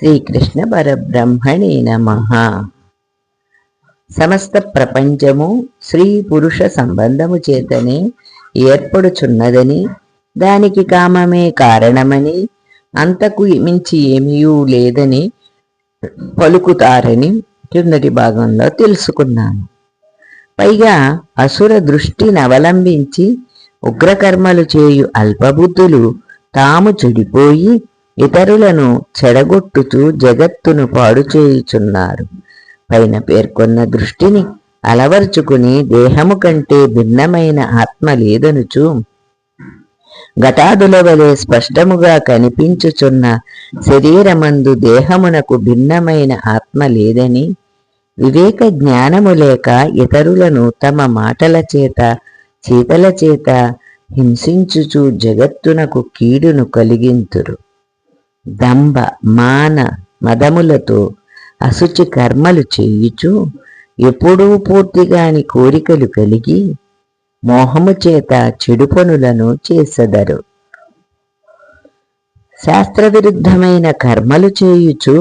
శ్రీకృష్ణ పరబ్రహ్మణే నమ. సమస్త ప్రపంచము స్త్రీ పురుష సంబంధము చేతనే ఏర్పడుచున్నదని దానికి కామమే కారణమని అంతకు మించి ఏమీయూ లేదని పలుకుతారని కిందటి భాగంలో తెలుసుకున్నాను. పైగా అసుర దృష్టిని అవలంబించి ఉగ్రకర్మలు చేయు అల్పబుద్ధులు తాము చెడిపోయి ఇతరులను చెడగొట్టుతూ జగత్తును పాడు చేయుచున్నారు. పైన పేర్కొన్న దృష్టిని అలవర్చుకుని దేహము కంటే భిన్నమైన ఆత్మ లేదనుచు ఘటాదుల వలె స్పష్టముగా కనిపించుచున్న శరీరమందు దేహమునకు భిన్నమైన ఆత్మ లేదని వివేక జ్ఞానము లేక ఇతరులను తమ మాటల చేత చేతల చేత హింసించుచు జగత్తునకు కీడును కలిగింతురు. దంభ మాన మదములతో అశుచి కర్మలు చేయుచు ఎప్పుడూ పూర్తిగాని కోరికలు కలిగి మోహము చేత చెడు పనులను చేసెదరు. శాస్త్రవిరుద్ధమైన కర్మలు చేయుచు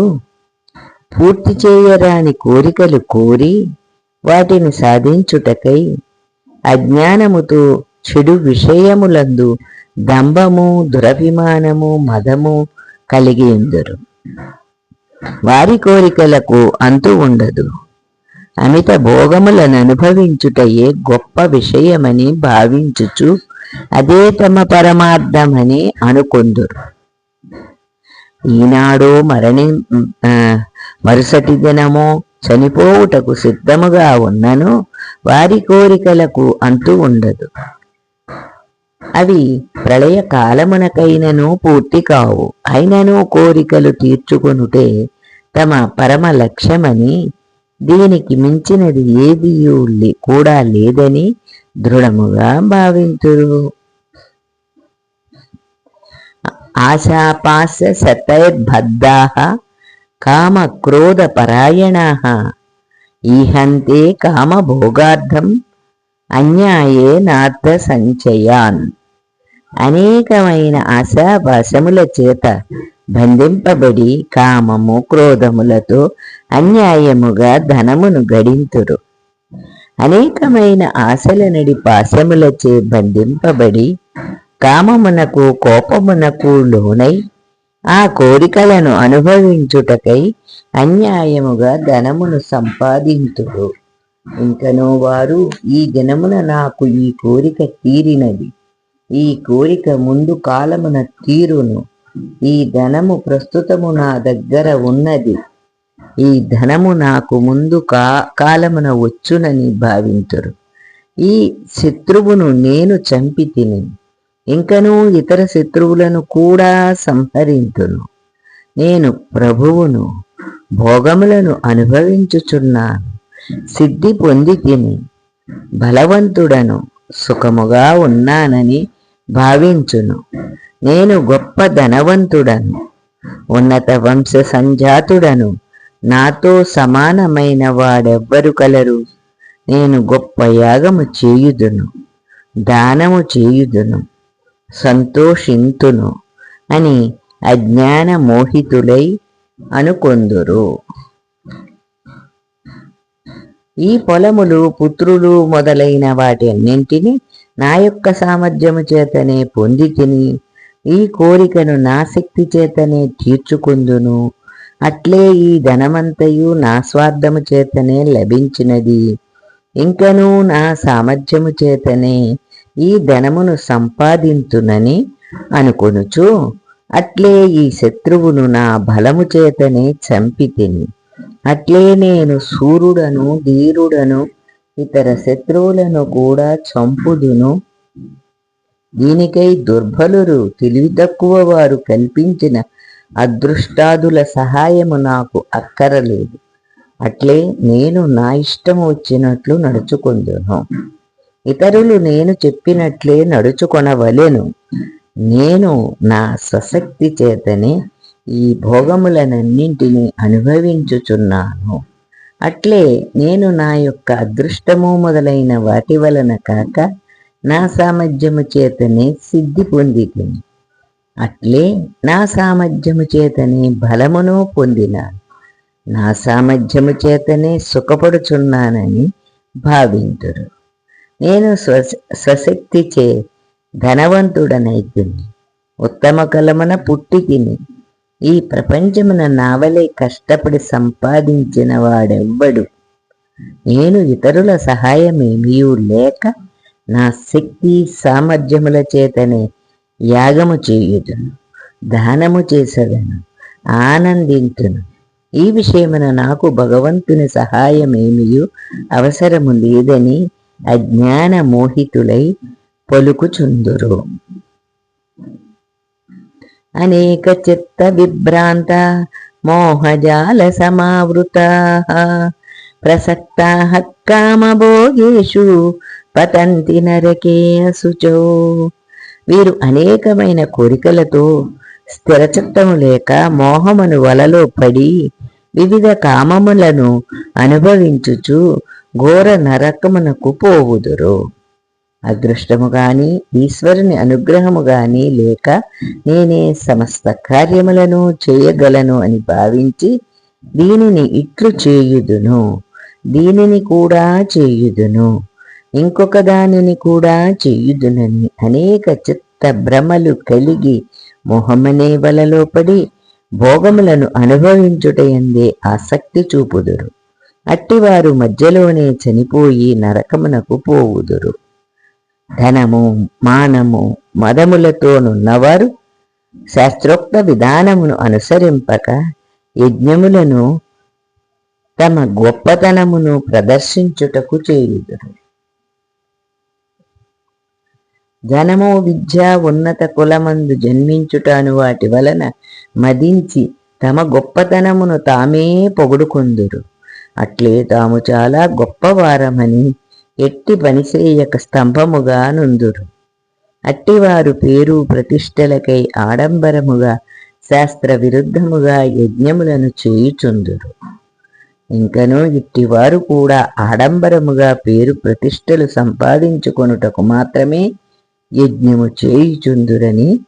పూర్తి చేయరాని కోరికలు కోరి వాటిని సాధించుటకై అజ్ఞానముతో చెడు విషయములందు దంభము దురభిమానము మదము కలిగి ఉందరు. వారి కోరికలకు అంతు ఉండదు. అమిత భోగములను అనుభవించుటయే గొప్ప విషయమని భావించుచు అదే తమ పరమార్థమని అనుకొందురు. ఈనాడు మరణి మరుసటి దినమో చనిపోవుటకు సిద్ధముగా ఉన్నను వారి కోరికలకు అంతు ఉండదు. అవి ప్రళయ కాలమునకైనను పూర్తి కావు. అయినను కోరికలు తీర్చుకొనుటే తమ పరమ లక్ష్యమని దీనికి మించినది ఏది కూడా లేదని దృఢముగా భావింతురు. ఆశాపాస శతైర్బద్ధా కామ క్రోధ పరాయణా ఈహంతే కామభోగార్థం అన్యాయే నార్థ సంచయాన్. అనేకమైన ఆశాపాశముల చేత బంధింపబడి కామము క్రోధములతో అన్యాయముగా ధనమును గడింతురు. అనేకమైన ఆశల నడి పాశములచే బంధింపబడి కామమునకు కోపమునకు లోనై ఆ కోరికలను అనుభవించుటకై అన్యాయముగా ధనమును సంపాదించుడు ఇంకనో వారు ఈ దినమున నాకు ఈ కోరిక తీరినది. ఈ కోరిక ముందు కాలమున తీరును. ఈ ధనము ప్రస్తుతము నా దగ్గర ఉన్నది. ఈ ధనము నాకు ముందు కా కాలమున వచ్చునని భావింతురు. ఈ శత్రువును నేను చంపి తిని ఇంకనూ ఇతర శత్రువులను కూడా సంహరింతును. నేను ప్రభువును భోగములను అనుభవించుచున్నాను. సిద్ధి పొంది తిని బలవంతుడను సుఖముగా ఉన్నానని భావించును. నేను గొప్ప ధనవంతుడను. ఉన్నత వంశ సంజాతుడను. నాతో సమానమైన వాడెవ్వరు కలరు. నేను గొప్ప యాగము చేయుదును. దానము చేయుదును. సంతోషింతును అని అజ్ఞాన మోహితులై అనుకొందురు. ఈ పొలములు పుత్రులు మొదలైన వాటి అన్నింటినీ నా యొక్క సామర్థ్యము చేతనే పొంది తిని ఈ కోరికను నా శక్తి చేతనే తీర్చుకుందును. అట్లే ఈ ధనమంతయు నా స్వార్థము చేతనే లభించినది. ఇంకనూ నా సామర్థ్యము చేతనే ఈ ధనమును సంపాదింతునని అనుకొనుచు అట్లే ఈ శత్రువును నా బలము చేతనే చంపితిని. అట్లే నేను సూర్యుడను ధీరుడను ఇతర శత్రువులను కూడా చంపుదును. దీనికై దుర్బలురు తెలివి తక్కువ వారు కల్పించిన అదృష్టాదుల సహాయము నాకు అక్కరలేదు. అట్లే నేను నా ఇష్టం వచ్చినట్లు నడుచుకుందును. ఇతరులు నేను చెప్పినట్లే నడుచుకొనవలెను. నేను నా స్వశక్తి చేతనే ఈ భోగములనన్నింటినీ అనుభవించుచున్నాను. అట్లే నేను నా యొక్క అదృష్టము మొదలైన వాటి వలన కాక నా సామర్థ్యము చేతనే సిద్ధి పొందితిని. అట్లే నా సామర్థ్యము చేతనే బలమును పొందినాను. నా సామర్థ్యము చేతనే సుఖపడుచున్నానని భావింతురు. నేను స్వ స్వశక్తి చే ఉత్తమ కలమున పుట్టి తిని ఈ ప్రపంచమున నావలే కష్టపడి సంపాదించిన వాడెవ్వడు. నేను ఇతరుల సహాయమేమీయూ లేక నా శక్తి సామర్థ్యముల చేతనే యాగము చేయుదును దానము చేసదను ఆనందించును ఈ విషయమున నాకు భగవంతుని సహాయమేమియు అవసరము లేదని అజ్ఞాన మోహితులై పలుకుచుందురు. అనేక చిత్త విభ్రాంత మోహజాల సమావృత ప్రసక్త కామభోగేషు పతంతి నరకే అసుచో వీరు అనేకమైన కోరికలతో స్థిరచిత్తము లేక మోహమును వలలో పడి వివిధ కామములను అనుభవించుచు ఘోర నరకమునకు పోవుదురు. అదృష్టము గాని ఈశ్వరుని అనుగ్రహము గాని లేక నేనే సమస్త కార్యములను చేయగలను అని భావించి దీనిని ఇట్లు చేయుదును. దీనిని కూడా చేయుదును. ఇంకొక దానిని కూడా చేయుదునని అనేక చిత్త భ్రమలు కలిగి మొహమనే వలలో పడి భోగములను అనుభవించుటయందే ఆసక్తి చూపుదురు. అట్టివారు మధ్యలోనే చనిపోయి నరకమునకు పోవుదురు. ధనము మానము మదములతోనున్నవారు శాస్త్రోక్త విధానమును అనుసరింపక యజ్ఞములను తమ గొప్పతనమును ప్రదర్శించుటకు చేయుదురు. ధనము విద్య ఉన్నత కులమందు జన్మించుటను వాటి వలన మదించి తమ గొప్పతనమును తామే పొగుడుకొందురు. అట్లే తాము చాలా గొప్పవారమని ఎట్టి పనిచేయక స్తంభముగా నుందురు. అట్టివారు పేరు ప్రతిష్టలకై ఆడంబరముగా శాస్త్ర విరుద్ధముగా యజ్ఞములను చేయుచుందురు. ఇంకను ఇట్టివారు కూడా ఆడంబరముగా పేరు ప్రతిష్టలు సంపాదించుకొనుటకు మాత్రమే యజ్ఞము చేయుచుందురని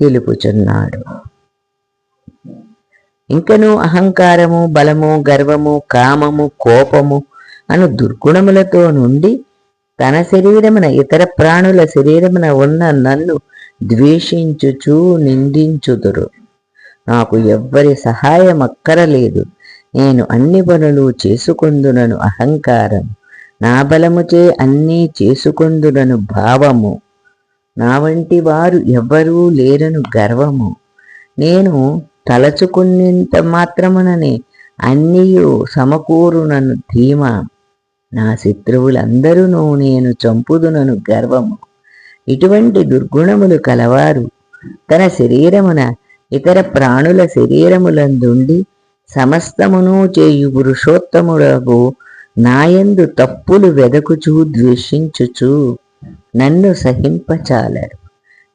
తెలుపుచున్నాడు. ఇంకను అహంకారము బలము గర్వము కామము కోపము అను దుర్గుణములతో నుండి తన శరీరమున ఇతర ప్రాణుల శరీరమున ఉన్న నన్ను ద్వేషించుచు నిందించుదురు. నాకు ఎవ్వరి సహాయం అక్కరలేదు. నేను అన్ని పనులు చేసుకుందునను అహంకారం నా బలముచే అన్నీ చేసుకుందునను భావము. నా వంటి వారు ఎవ్వరూ లేరను గర్వము. నేను తలచుకున్నంత మాత్రముననే అన్నీ సమకూరునను ధీమ నా శత్రువులందరూ నేను చంపుదునను గర్వము. ఇటువంటి దుర్గుణములు కలవారు. తన శరీరమున ఇతర ప్రాణుల శరీరములందుండి సమస్తమును చేయు పురుషోత్తముడకు నాయందు తప్పులు వెదకుచూ ద్వేషించుచు నన్ను సహింపచాలరు.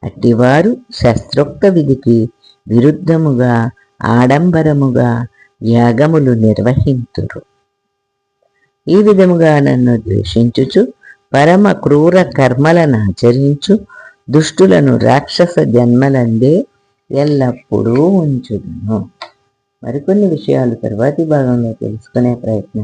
అట్టివారు శస్త్రోక్త విధికి విరుద్ధముగా ఆడంబరముగా యాగములు నిర్వహింతురు. ఈ విధముగా నన్ను ద్వేషించుచు పరమ క్రూర కర్మలను ఆచరించు దుష్టులను రాక్షస జన్మలందే ఎల్లప్పుడూ ఉంచుదును. మరికొన్ని విషయాలు తర్వాతి భాగంలో తెలుసుకునే ప్రయత్నం